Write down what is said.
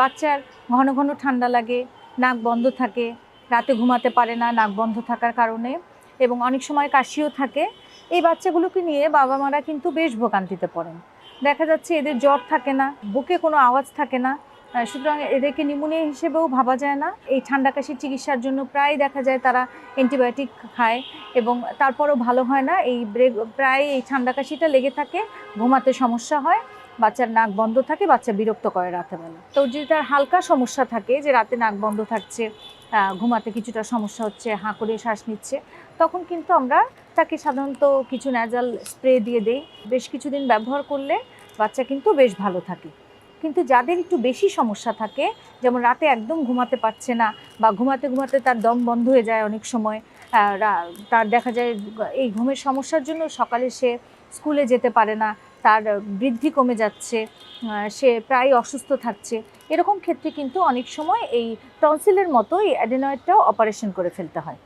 বাচ্চার ঘন ঘন ঠান্ডা লাগে, নাক বন্ধ থাকে, রাতে ঘুমাতে পারে না, নাক বন্ধ থাকার কারণে এবং অনেক সময় কাশিও থাকে। এই বাচ্চাগুলোকে নিয়ে বাবা মারা কিন্তু বেশ ভোগান্তিতে পড়েন। দেখা যাচ্ছে এদের জ্বর থাকে না, বুকে কোনো আওয়াজ থাকে না সুতরাং এদেরকে নিউমোনিয়া হিসেবেও ভাবা যায় না। এই ঠান্ডা কাশির চিকিৎসার জন্য প্রায় দেখা যায় তারা অ্যান্টিবায়োটিক খায় এবং তারপরও ভালো হয় না। এই ব্রেক প্রায় এই ঠান্ডা কাশিটা লেগে থাকে, ঘুমাতে সমস্যা হয়। বাচ্চার নাক বন্ধ থাকে, বাচ্চা বিরক্ত করে রাতেবেলা। তো যদি তার হালকা সমস্যা থাকে যে রাতে নাক বন্ধ থাকছে ঘুমাতে কিছুটা সমস্যা হচ্ছে, হাঁ করে শ্বাস নিচ্ছে, তখন কিন্তু আমরা তাকে সাধারণত কিছু ন্যাজাল স্প্রে দিয়ে দেই। বেশ কিছুদিন ব্যবহার করলে বাচ্চা কিন্তু বেশ ভালো থাকে। কিন্তু যাদের একটু বেশি সমস্যা থাকে, যেমন রাতে একদম ঘুমাতে পারছে না বা ঘুমাতে ঘুমাতে তার দম বন্ধ হয়ে যায় অনেক সময় তার দেখা যায় এই ঘুমের সমস্যার জন্য সকালে সে স্কুলে যেতে পারে না তার বৃদ্ধি কমে যাচ্ছে সে প্রায় অসুস্থ থাকছে। এরকম ক্ষেত্রে কিন্তু অনেক সময় এই টনসিলের মতো এই অ্যাডেনয়েডটাও অপারেশন করে ফেলতে হয়।